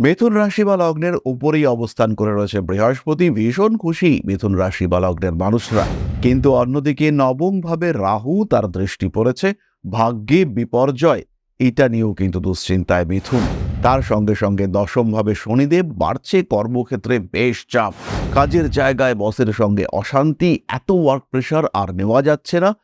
মিথুন রাশি বা লগ্নের উপরেই অবস্থান করে রয়েছে বৃহস্পতি। ভীষণ খুশি মিথুন রাশি বা লগ্নের মানুষরা। কিন্তু অন্যদিকে নবম ভাবে রাহু তার দৃষ্টি পড়েছে। ভাগ্যে বিপর্যয়, এটা নিয়েও কিন্তু দুশ্চিন্তায় মিথুন। তার সঙ্গে সঙ্গে দশম ভাবে শনিদেব বাড়ছে কর্মক্ষেত্রে বেশ চাপ। কাজের জায়গায় বসের সঙ্গে অশান্তি, এত ওয়ার্ক প্রেশার আর নেওয়া যাচ্ছে না।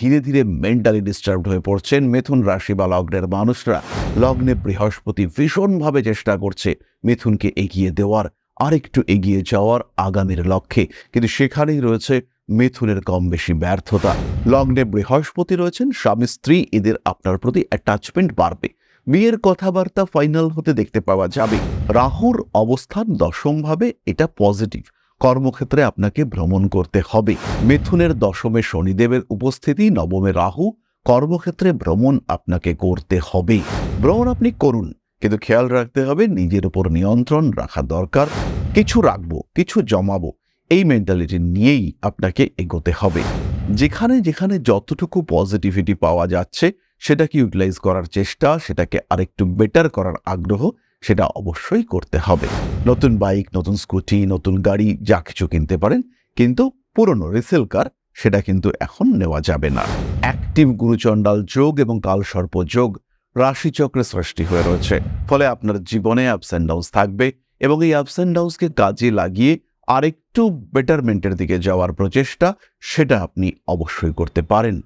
ধীরে ধীরে মেন্টালি ডিস্টার্বড হয়ে পড়ছেন মিথুন রাশি বা লগ্নের মানুষরা। লগ্নে বৃহস্পতি ভীষণভাবে চেষ্টা করছে মিথুনকে এগিয়ে দেওয়ার, আরেকটু এগিয়ে যাওয়ার আগামীর লক্ষ্যে। কিন্তু সেখানেই রয়েছে মিথুনের কম বেশি ব্যর্থতা। লগ্নে বৃহস্পতি রয়েছেন, স্বামী, স্ত্রী, এদের আপনার প্রতি অ্যাটাচমেন্ট বাড়বে। বিয়ের কথাবার্তা ফাইনাল হতে দেখতে পাওয়া যাবে। রাহুর অবস্থান দশমভাবে, এটা পজিটিভ কর্মক্ষেত্রে আপনাকে ভ্রমণ করতে হবে। মিথুনের দশমে শনিদেবের উপস্থিতি, নবমে রাহু, কর্মক্ষেত্রে ভ্রমণ আপনাকে করতে হবে। ভ্রমণ আপনি করুন, কিন্তু খেয়াল রাখতে হবে নিজের উপর নিয়ন্ত্রণ রাখা দরকার। কিছু রাখব, কিছু জমাবো, এই মেন্টালিটি নিয়েই আপনাকে এগোতে হবে। যেখানে যেখানে যতটুকু পজিটিভিটি পাওয়া যাচ্ছে, সেটাকে ইউটিলাইজ করার চেষ্টা, সেটাকে আরেকটু বেটার করার আগ্রহ সেটা অবশ্যই করতে হবে। নতুন বাইক, নতুন স্কুটি, নতুন গাড়ি, যা কিছু কিনতে পারেন, কিন্তু পুরনো রিসেল কার, সেটা কিন্তু এখন নেওয়া যাবে না। অ্যাক্টিভ গুরুচণ্ডাল যোগ এবং কালসর্প যোগ রাশিচক্রে সৃষ্টি হয়ে রয়েছে। ফলে আপনার জীবনে আপস অ্যান্ড ডাউন্স থাকবে এবং এই আপস অ্যান্ড ডাউন্সকে কাজে লাগিয়ে আরেকটু বেটারমেন্টের দিকে যাওয়ার প্রচেষ্টা, সেটা আপনি অবশ্যই করতে পারেন।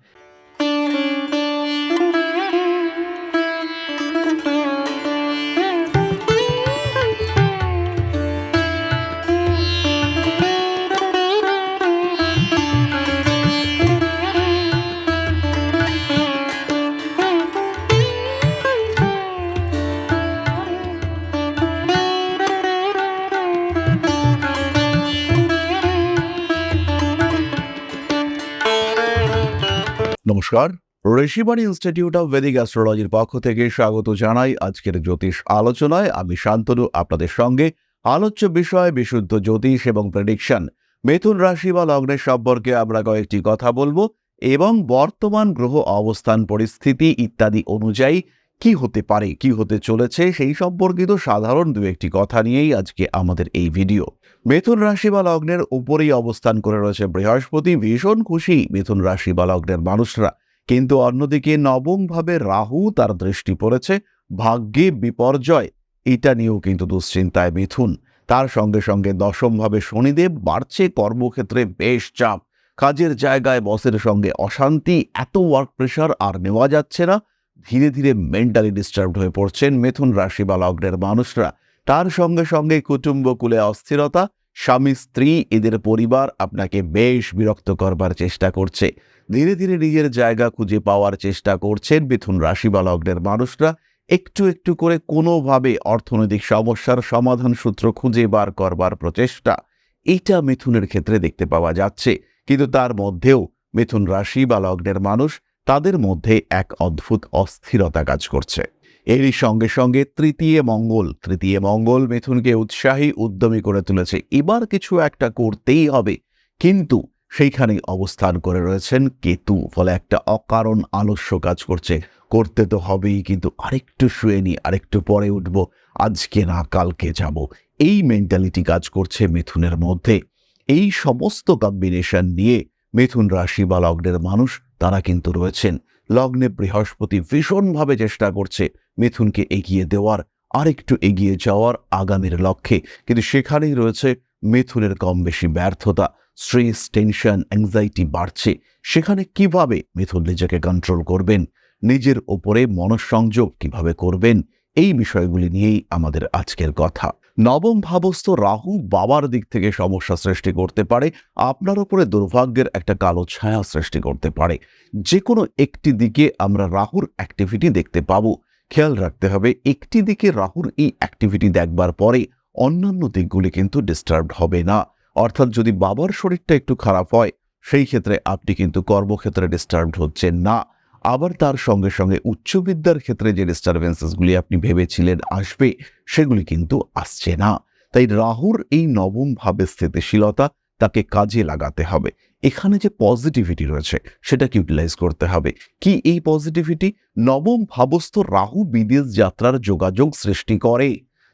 ঋষিবাণী ইনস্টিটিউট অফ ভেদিক অ্যাস্ট্রোলজির পক্ষ থেকে স্বাগত জানাই আজকের জ্যোতিষ আলোচনায়। আমি শান্তনু, আপনাদের সঙ্গে আলোচ্য বিষয়, বিশুদ্ধ জ্যোতিষ এবং প্রেডিকশন মিথুন রাশি বা লগ্নের সম্পর্কে আমরা কয়েকটি কথা বলব এবং বর্তমান গ্রহ অবস্থান, পরিস্থিতি ইত্যাদি অনুযায়ী কি হতে পারে, কি হতে চলেছে সেই সম্পর্কিত সাধারণ দু একটি কথা নিয়েই আজকে আমাদের এই ভিডিও মিথুন রাশি বা লগ্নের উপরেই অবস্থান করে রয়েছে বৃহস্পতি। ভীষণ খুশি মিথুন রাশি বা লগ্নের মানুষরা। কিন্তু অন্যদিকে নবমভাবে রাহু তার দৃষ্টি পড়েছে, ভাগ্যে বিপর্যয়, এটা নিয়েও কিন্তু দুশ্চিন্তায় মিথুন। তার সঙ্গে সঙ্গে দশমভাবে শনিদেব বাড়ছে কর্মক্ষেত্রে বেশ চাপ। কাজের জায়গায় বসের সঙ্গে অশান্তি, এত ওয়ার্ক প্রেশার আর নেওয়া যাচ্ছে না। ধীরে ধীরে মেন্টালি ডিস্টার্বড হয়ে পড়ছেন মিথুন রাশি বা লগ্নের মানুষরা। তার সঙ্গে সঙ্গে কুটুম্বকুলে অস্থিরতা, স্বামী, স্ত্রী, এদের পরিবার আপনাকে বেশ বিরক্ত করবার চেষ্টা করছে। ধীরে ধীরে নিজের জায়গা খুঁজে পাওয়ার চেষ্টা করছেন মিথুন রাশি বা লগ্নের মানুষরা। একটু একটু করে কোনোভাবে অর্থনৈতিক সমস্যার সমাধান সূত্র খুঁজে বার করবার প্রচেষ্টা। এটা মিথুনের ক্ষেত্রে দেখতে পাওয়া যাচ্ছে। কিন্তু তার মধ্যেও মিথুন রাশি বা লগ্নের মানুষ তাদের মধ্যে এক অদ্ভুত অস্থিরতা কাজ করছে। এরই সঙ্গে সঙ্গে তৃতীয় মঙ্গল তৃতীয় মঙ্গল মিথুনকে উৎসাহী, উদ্যমী করে তুলেছে। এবার কিছু একটা করতেই হবে। কিন্তু সেইখানেই অবস্থান করে রয়েছেন কেতু, ফলে একটা অকারণ আলস্য কাজ করছে। করতে তো হবেই, কিন্তু আরেকটু শুয়ে নি আরেকটু পরে উঠব, আজকে না কালকে যাব। এই মেন্টালিটি কাজ করছে মিথুনের মধ্যে। এই সমস্ত কম্বিনেশন নিয়ে মিথুন রাশি বা লগ্নের মানুষ, তারা কিন্তু রয়েছেন। লগ্নে বৃহস্পতি ভীষণভাবে চেষ্টা করছে মিথুনকে এগিয়ে দেওয়ার, আরেকটু এগিয়ে যাওয়ার আগামীর লক্ষ্যে। কিন্তু সেখানেই রয়েছে মিথুনের কম বেশি ব্যর্থতা। স্ট্রেস, টেনশন অ্যাংজাইটি বাড়ছে। সেখানে কীভাবে মিথুন নিজেকে কন্ট্রোল করবেন? নিজের ওপরে মনঃসংযোগ কীভাবে করবেন? এই বিষয়গুলি নিয়েই আমাদের আজকের কথা। নবম ভাবস্থ রাহু বাবার দিক থেকে সমস্যা সৃষ্টি করতে পারে, আপনার উপরে দুর্ভাগ্যের একটা কালো ছায়া সৃষ্টি করতে পারে। যে কোনো একটি দিকে আমরা রাহুর অ্যাক্টিভিটি দেখতে পাবো। খেয়াল রাখতে হবে, একটি দিকে রাহুর এই অ্যাক্টিভিটি দেখবার পরে অন্যান্য দিকগুলি কিন্তু ডিস্টার্বড হবে না। অর্থাৎ যদি বাবার শরীরটা একটু খারাপ হয়, সেই ক্ষেত্রে আপনি কিন্তু কর্মক্ষেত্রে ডিস্টার্বড হচ্ছেন না। আবার তার সঙ্গে সঙ্গে উচ্চবিদ্যার ক্ষেত্রে যে ডিস্টারবেন্সেসগুলি আপনি ভেবেছিলেন আসবে, সেগুলি কিন্তু আসছে না। তাই রাহুর এই নবম ভাবে স্থিতিশীলতা তাকে কাজে লাগাতে হবে। এখানে যে পজিটিভিটি রয়েছে সেটাকে ইউটিলাইজ করতে হবে? কি এই পজিটিভিটি নবম ভাবস্থ রাহু বিদেশ যাত্রার যোগাযোগ সৃষ্টি করে।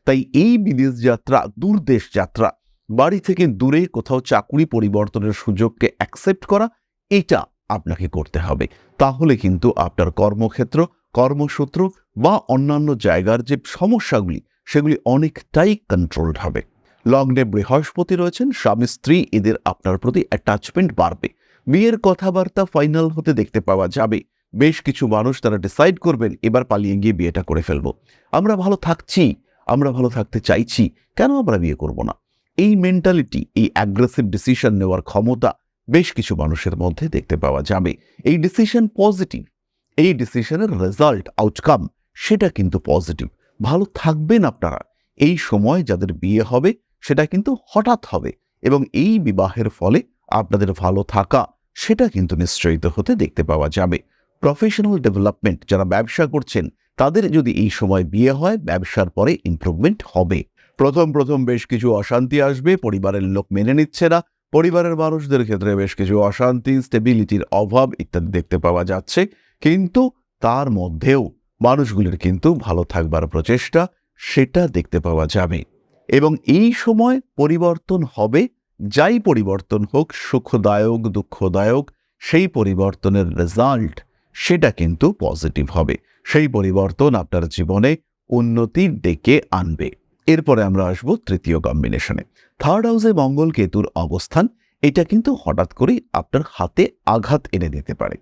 তাই এই বিদেশ যাত্রা দূরদেশ যাত্রা বাড়ি থেকে দূরে কোথাও চাকুরি পরিবর্তনের সুযোগকে অ্যাকসেপ্ট করা, এটা আপনাকে করতে হবে। তাহলে কিন্তু আপনার কর্মক্ষেত্র, কর্মসূত্র বা অন্যান্য জায়গার যে সমস্যাগুলি, সেগুলি অনেকটাই কন্ট্রোলড হবে। লগ্নে বৃহস্পতি রয়েছেন, স্বামী, স্ত্রী, এদের আপনার প্রতি অ্যাটাচমেন্ট বাড়বে। বিয়ের কথাবার্তা ফাইনাল হতে দেখতে পাওয়া যাবে। বেশ কিছু মানুষ তারা ডিসাইড করবেন, এবার পালিয়ে গিয়ে বিয়েটা করে ফেলব। আমরা ভালো থাকছি, আমরা ভালো থাকতে চাইছি, কেন আমরা বিয়ে করব না? এই মেন্টালিটি এই অ্যাগ্রেসিভ ডিসিশন নেওয়ার ক্ষমতা বেশ কিছু মানুষের মধ্যে দেখতে পাওয়া যাবে। এই ডিসিশন পজিটিভ এই ডিসিশনের রেজাল্ট আউটকাম সেটা কিন্তু পজিটিভ ভালো থাকবেন আপনারা। এই সময় যাদের বিয়ে হবে, সেটা কিন্তু হঠাৎ হবে এবং এই বিবাহের ফলে আপনাদের ভালো থাকা, সেটা কিন্তু নিশ্চয়িত হতে দেখতে পাওয়া যাবে। প্রফেশনাল ডেভেলপমেন্ট যারা ব্যবসা করছেন, তাদের যদি এই সময় বিয়ে হয়, ব্যবসার পরে ইমপ্রুভমেন্ট হবে। প্রথম প্রথম বেশ কিছু অশান্তি আসবে, পরিবারের লোক মেনে নিচ্ছে না, পরিবারের মানুষদের ক্ষেত্রে বেশ কিছু অশান্তি স্টেবিলিটির অভাব ইত্যাদি দেখতে পাওয়া যাচ্ছে। কিন্তু তার মধ্যেও মানুষগুলির কিন্তু ভালো থাকবার প্রচেষ্টা সেটা দেখতে পাওয়া যাবে। এবং এই সময় পরিবর্তন হবে, যাই পরিবর্তন হোক, সুখদায়ক, দুঃখদায়ক, সেই পরিবর্তনের রেজাল্ট সেটা কিন্তু পজিটিভ হবে। সেই পরিবর্তন আপনার জীবনে উন্নতির ডেকে আনবে। এরপরে আমরা আসব তৃতীয় কম্বিনেশনে থার্ড হাউসে মঙ্গল কেতুর অবস্থান, এটা কিন্তু হঠাৎ করেই আপনার হাতে আঘাত এনে দিতে পারে।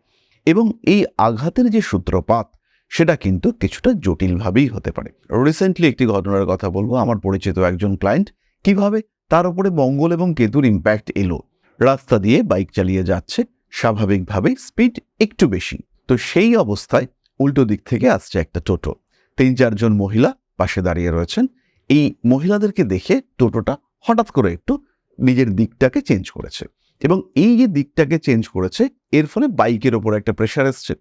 এবং এই আঘাতের যে সূত্রপাত, সেটা কিন্তু কিছুটা জটিলভাবেই হতে পারে। রিসেন্টলি একটি ঘটনার কথা বলব, আমার পরিচিত একজন ক্লায়েন্ট কীভাবে তার উপরে মঙ্গল এবং কেতুর ইম্প্যাক্ট এলো। রাস্তা দিয়ে বাইক চালিয়ে যাচ্ছে স্বাভাবিকভাবে স্পিড একটু বেশি। তো সেই অবস্থায় উল্টো দিক থেকে আসছে একটা টোটো। তিন চারজন মহিলা পাশে দাঁড়িয়ে রয়েছেন এই মহিলাদেরকে দেখে টোটোটা হঠাৎ করে একটু নিজের দিকটাকে চেঞ্জ করেছে। এবং এই যে দিকটাকে চেঞ্জ করেছে, এর ফলে বাইকের ওপর একটা প্রেশার এসছে।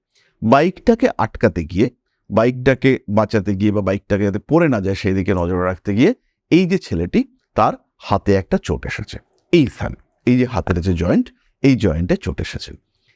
বাইকটাকে আটকাতে গিয়ে বাইকটাকে বাঁচাতে গিয়ে বা বাইকটাকে যাতে পড়ে না যায় সেই দিকে নজর রাখতে গিয়ে এই যে ছেলেটি তার হাতে একটা চোট এসেছে। এই স্থানে, এই যে হাতের যে জয়েন্ট এই জয়েন্টে চোট এসেছে।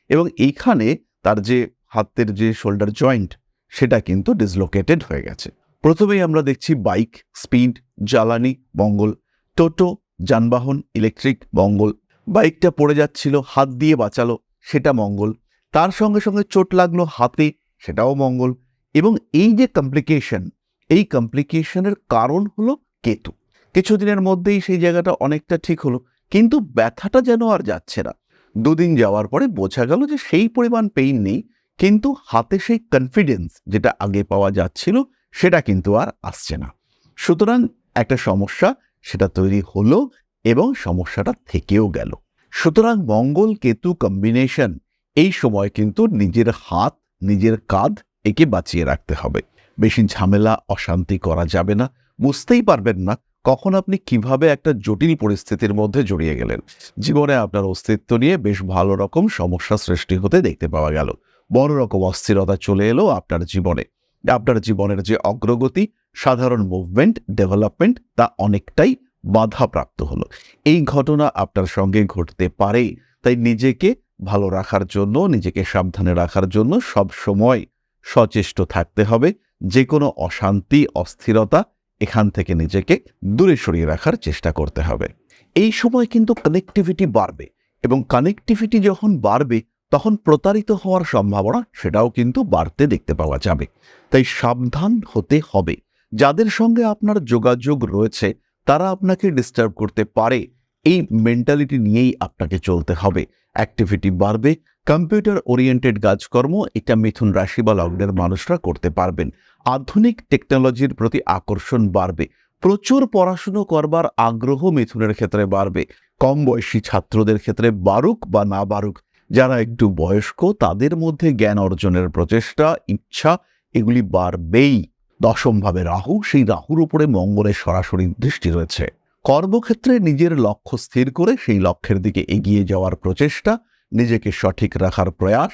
এবং এইখানে তার যে হাতের যে শোল্ডার জয়েন্ট সেটা কিন্তু ডিসলোকেটেড হয়ে গেছে। প্রথমেই আমরা দেখছি বাইক, স্পিড, জ্বালানি মঙ্গল টোটো, যানবাহন, ইলেকট্রিক মঙ্গল বাইকটা পড়ে যাচ্ছিল, হাত দিয়ে বাঁচালো, সেটা মঙ্গল। তার সঙ্গে সঙ্গে চোট লাগল হাতে, সেটাও মঙ্গল। এবং এই যে কমপ্লিকেশন এই কমপ্লিকেশনের কারণ হলো কেতু। কিছুদিনের মধ্যেই সেই জায়গাটা অনেকটা ঠিক হলো, কিন্তু ব্যথাটা যেন আর যাচ্ছে না। দুদিন যাওয়ার পরে বোঝা গেল যে সেই পরিমাণ পেইন নেই, কিন্তু হাতে সেই কনফিডেন্স যেটা আগে পাওয়া যাচ্ছিল সেটা কিন্তু আর আসছে না। সুতরাং একটা সমস্যা সেটা তৈরি হলো এবং সমস্যাটা থেকেও গেল। সুতরাং মঙ্গল কেতু কম্বিনেশন এই সময় কিন্তু নিজের হাত, নিজের কাঁধ একে বাঁচিয়ে রাখতে হবে। বেশি ঝামেলা, অশান্তি করা যাবে না। বুঝতেই পারবেন না কখন আপনি কীভাবে একটা জটিল পরিস্থিতির মধ্যে জড়িয়ে গেলেন। জীবনে আপনার অস্তিত্ব নিয়ে বেশ ভালো রকম সমস্যা সৃষ্টি হতে দেখতে পাওয়া গেল। বড় রকম অস্থিরতা চলে এলো আপনার জীবনে। আপনার জীবনের যে অগ্রগতি, সাধারণ মুভমেন্ট ডেভেলপমেন্ট তা অনেকটাই বাধাপ্রাপ্ত হলো। এই ঘটনা আপনার সঙ্গে ঘটতে পারে, তাই নিজেকে ভালো রাখার জন্য, নিজেকে সাবধানে রাখার জন্য সব সময় সচেষ্ট থাকতে হবে। যে কোনো অশান্তি, অস্থিরতা এখান থেকে নিজেকে দূরে সরিয়ে রাখার চেষ্টা করতে হবে। এই সময় কিন্তু কানেক্টিভিটি বাড়বে এবং কানেক্টিভিটি যখন বাড়বে তখন প্রতারিত হওয়ার সম্ভাবনা সেটাও কিন্তু বাড়তে দেখতে পাওয়া যাবে। তাই সাবধান হতে হবে। যাদের সঙ্গে আপনার যোগাযোগ রয়েছে, তারা আপনাকে ডিস্টার্ব করতে পারে। এই মেন্টালিটি নিয়েই আপনাকে চলতে হবে। অ্যাক্টিভিটি বাড়বে কম্পিউটার ওরিয়েন্টেড কাজকর্ম, এটা মিথুন রাশি বা লগ্নের মানুষরা করতে পারবেন। আধুনিক টেকনোলজির প্রতি আকর্ষণ বাড়বে। প্রচুর পড়াশুনো করবার আগ্রহ মিথুনের ক্ষেত্রে বাড়বে। কম বয়সী ছাত্রদের ক্ষেত্রে বারুক বা না বারুক যারা একটু বয়স্ক, তাদের মধ্যে জ্ঞান অর্জনের প্রচেষ্টা, ইচ্ছা, এগুলি বাড়বেই। দশমভাবে রাহু, সেই রাহুর উপরে মঙ্গলের সরাসরি দৃষ্টি রয়েছে। কর্মক্ষেত্রে নিজের লক্ষ্য স্থির করে সেই লক্ষ্যের দিকে এগিয়ে যাওয়ার প্রচেষ্টা, নিজেকে সঠিক রাখার প্রয়াস,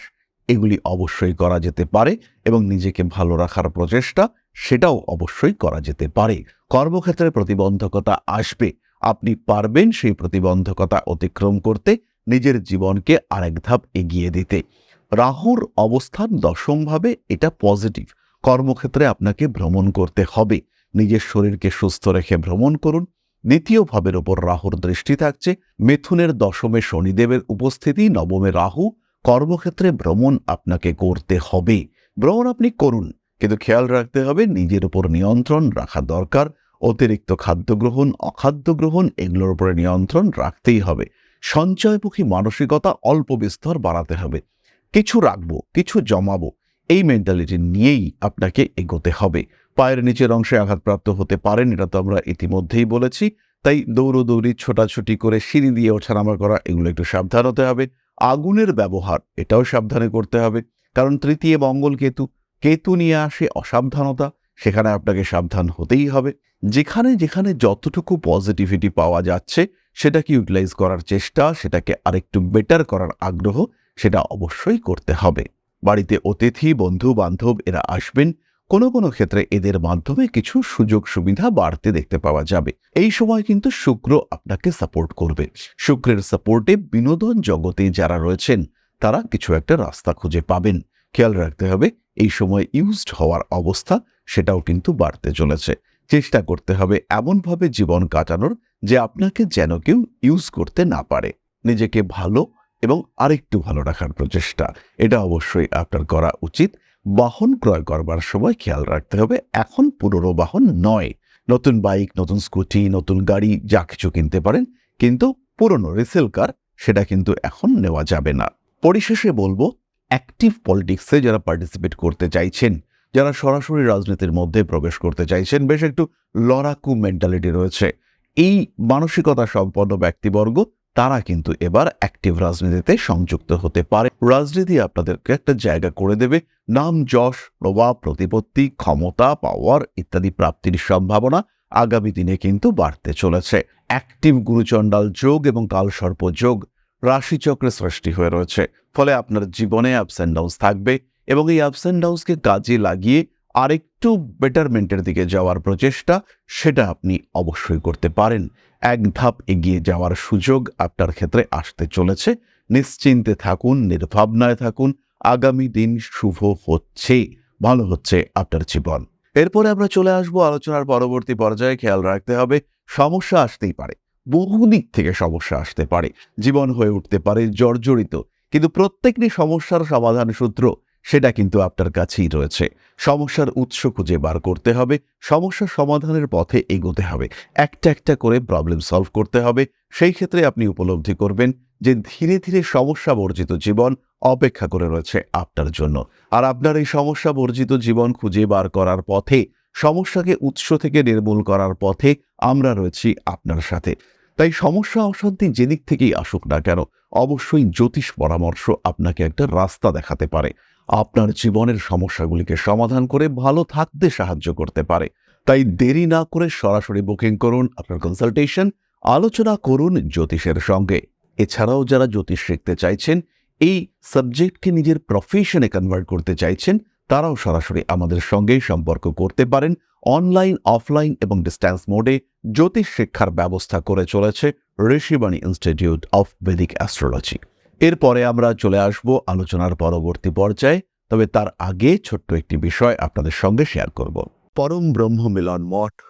এগুলি অবশ্যই করা যেতে পারে এবং নিজেকে ভালো রাখার প্রচেষ্টা, সেটাও অবশ্যই করা যেতে পারে। কর্মক্ষেত্রে প্রতিবন্ধকতা আসবে। আপনি পারবেন সেই প্রতিবন্ধকতা অতিক্রম করতে। নিজের জীবনকে আরেক ধাপ এগিয়ে দিতে। রাহুর অবস্থান দশমভাবে এটা পজিটিভ কর্মক্ষেত্রে আপনাকে ভ্রমণ করতে হবে। নিজের শরীরকে সুস্থ রেখে ভ্রমণ করুন। দ্বিতীয় ভাবের ওপর রাহুর দৃষ্টি থাকছে। মিথুনের দশমে শনিদেবের উপস্থিতি, নবমে রাহু। কর্মক্ষেত্রে ভ্রমণ আপনাকে করতে হবে। ভ্রমণ আপনি করুন, কিন্তু খেয়াল রাখতে হবে নিজের উপর নিয়ন্ত্রণ রাখা দরকার। অতিরিক্ত খাদ্য গ্রহণ, অখাদ্য গ্রহণ, এগুলোর উপরে নিয়ন্ত্রণ রাখতেই হবে। সঞ্চয়মুখী মানসিকতা অল্প বিস্তর বাড়াতে হবে। কিছু রাখব, কিছু জমাবো, এই মেন্টালিটি নিয়েই আপনাকে এগোতে হবে। পায়ের নিচের অংশে আঘাতপ্রাপ্ত হতে পারেন, এটা তো আমরা ইতিমধ্যেই বলেছি। তাই দৌড়োদৌড়ি, ছোটাছুটি করে সিঁড়ি দিয়ে ওঠানামা করা, এগুলো একটু সাবধান হতে হবে। আগুনের ব্যবহার, এটাও সাবধানে করতে হবে। কারণ তৃতীয় মঙ্গল কেতু কেতু নিয়ে আসে অসাবধানতা, সেখানে আপনাকে সাবধান হতেই হবে। যেখানে যেখানে যতটুকু পজিটিভিটি পাওয়া যাচ্ছে সেটাকে ইউটিলাইজ করার চেষ্টা, সেটাকে আরেকটু বেটার করার আগ্রহ, সেটা অবশ্যই করতে হবে। বাড়িতে অতিথি বন্ধু বান্ধব এরা আসবেন, কোনো কোনো ক্ষেত্রে এদের মাধ্যমে কিছু সুযোগ সুবিধা বাড়তে দেখতে পাওয়া যাবে। এই সময় কিন্তু শুক্র আপনাকে সাপোর্ট করবে। শুক্রের সাপোর্টে বিনোদন জগতে যারা রয়েছেন, তারা কিছু একটা রাস্তা খুঁজে পাবেন। খেয়াল রাখতে হবে, এই সময় ইউজড হওয়ার অবস্থা, সেটাও কিন্তু বাড়তে চলেছে। চেষ্টা করতে হবে এমনভাবে জীবন কাটানোর যে আপনাকে যেন কেউ ইউজ করতে না পারে। নিজেকে ভালো এবং আরেকটু ভালো রাখার প্রচেষ্টা। এটা অবশ্যই আপনার করা উচিত। বাহন ক্রয় করবার সময় খেয়াল রাখতে হবে, এখন পুরনো বাহন নয়। নতুন বাইক নতুন স্কুটি নতুন গাড়ি, যা কিছু কিনতে পারেন, কিন্তু পুরনো রিসেল কার সেটা কিন্তু এখন নেওয়া যাবে না। পরিশেষে বলব অ্যাক্টিভ পলিটিক্সে যারা পার্টিসিপেট করতে চাইছেন, যারা সরাসরি রাজনীতির মধ্যে প্রবেশ করতে চাইছেন, বেশ একটু লড়াকু মেন্টালিটি রয়েছে। এই মানসিকতা সম্পন্ন ব্যক্তিবর্গ, তারা কিন্তু এবার অ্যাক্টিভ রাজনীতিতে সংযুক্ত হতে পারে। রাজনীতি আপনাদেরকে একটা জায়গা করে দেবে। নাম, যশ, প্রভাব, প্রতিপত্তি, ক্ষমতা পাওয়ার ইত্যাদি প্রাপ্তির সম্ভাবনা আগামী দিনে কিন্তু বাড়তে চলেছে। অ্যাক্টিভ গুরুচণ্ডাল যোগ এবং কালসর্প যোগ রাশিচক্রে সৃষ্টি হয়ে রয়েছে। ফলে আপনার জীবনে আপস অ্যান্ড ডাউন্স থাকবে এবং এই আপস অ্যান্ড ডাউন্সকে কাজে লাগিয়ে আরেকটু বেটারমেন্টের দিকে যাওয়ার প্রচেষ্টা, সেটা আপনি অবশ্যই করতে পারেন। এক ধাপ এগিয়ে যাওয়ার সুযোগ আপনার ক্ষেত্রে আসতে চলেছে। নিশ্চিন্তে থাকুন, নির্ভাবনায় থাকুন। আগামী দিন শুভ হচ্ছে, ভালো হচ্ছে আপনার জীবন। এরপরে আমরা চলে আসব আলোচনার পরবর্তী পর্যায়ে। খেয়াল রাখতে হবে, সমস্যা আসতেই পারে। বহু দিক থেকে সমস্যা আসতে পারে। জীবন হয়ে উঠতে পারে, জর্জরিত। কিন্তু প্রত্যেকটি সমস্যার সমাধান সূত্র সেটা কিন্তু আপনার কাছেই রয়েছে। সমস্যার উৎস খুঁজে বার করতে হবে, সমস্যা সমাধানের পথে এগোতে হবে। একটা একটা করে প্রবলেম সলভ করতে হবে। সেই ক্ষেত্রে আপনি উপলব্ধি করবেন যে ধীরে ধীরে সমস্যা বর্জিত জীবন অপেক্ষা করে রয়েছে আপনার জন্য। আর আপনার এই সমস্যা বর্জিত জীবন খুঁজে বার করার পথে, সমস্যাকে উৎস থেকে নির্মূল করার পথে আমরা রয়েছি আপনার সাথে। তাই সমস্যা অশান্তি যেদিক থেকেই আসুক না কেন, অবশ্যই জ্যোতিষ পরামর্শ আপনাকে একটা রাস্তা দেখাতে পারে। আপনার জীবনের সমস্যাগুলিকে সমাধান করে ভালো থাকতে সাহায্য করতে পারে। তাই দেরি না করে সরাসরি বুকিং করুন আপনার কনসালটেশন আলোচনা করুন জ্যোতিষের সঙ্গে। এছাড়াও যারা জ্যোতিষ শিখতে চাইছেন, এই সাবজেক্টকে নিজের প্রফেশনে কনভার্ট করতে চাইছেন, তারাও সরাসরি আমাদের সঙ্গেই সম্পর্ক করতে পারেন। অনলাইন অফলাইন এবং ডিস্ট্যান্স মোডে জ্যোতিষ শিক্ষার ব্যবস্থা করে চলেছে Rishibani institute of Vedic astrology এরপরে আমরা চলে আসব আলোচনার পরবর্তী পর্যায়ে, তবে তার আগে ছোট্ট একটি বিষয় আপনাদের সঙ্গে শেয়ার করব। পরম ব্রহ্ম মিলন মঠ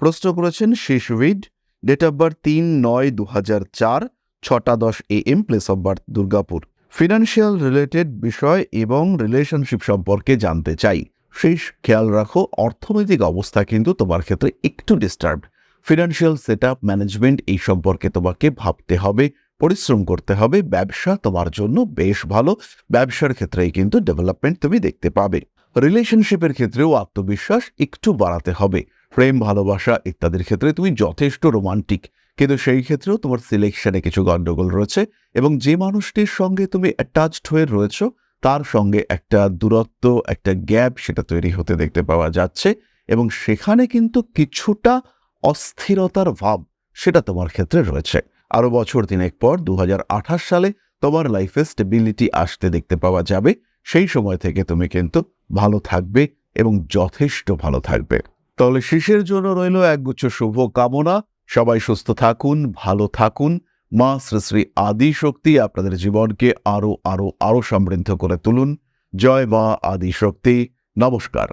প্রশ্ন করেছেন শিশুইড ডেট অফ বার্থ তিন নয় দু হাজার চার, ছটা দশ A M place of birth Durgapur. Financial related বিষয় এবং রিলেশনশিপ সম্পর্কে জানতে চাই। শেষ খেয়াল রাখো, অর্থনৈতিক অবস্থা কিন্তু তোমার ক্ষেত্রে একটু disturb financial set up management এই সম্পর্কে তোমাকে ভাবতে হবে, পরিশ্রম করতে হবে, ব্যবসা তোমার জন্য বেশ ভালো, ব্যবসার ক্ষেত্রেই কিন্তু ডেভেলপমেন্ট তুমি দেখতে পাবে। রিলেশনশিপের ক্ষেত্রেও আত্মবিশ্বাস একটু বাড়াতে হবে। প্রেম, ভালোবাসা ইত্যাদির ক্ষেত্রে তুমি যথেষ্ট রোমান্টিক কিন্তু সেই ক্ষেত্রেও তোমার সিলেকশনে কিছু গণ্ডগোল রয়েছে এবং যে মানুষটির সঙ্গে তুমি অ্যাটাচড হয়ে রয়েছ, তার সঙ্গে একটা দূরত্ব, একটা গ্যাপ সেটা তৈরি হতে দেখতে পাওয়া যাচ্ছে এবং সেখানে কিন্তু কিছুটা অস্থিরতার ভাব সেটা তোমার ক্ষেত্রে রয়েছে। আরও বছর তিনেক পর দু হাজার আঠাশ সালে তোমার লাইফে স্টেবিলিটি আসতে দেখতে পাওয়া যাবে। সেই সময় থেকে তুমি কিন্তু ভালো থাকবে এবং যথেষ্ট ভালো থাকবে। তাহলে শেষের জন্য রইল একগুচ্ছ শুভ কামনা সবাই সুস্থ থাকুন, ভালো থাকুন। মা শ্রী শ্রী আদি শক্তি আপনাদের জীবনকে আরও আরও আরও সমৃদ্ধ করে তুলুন। জয় মা আদি শক্তি নমস্কার।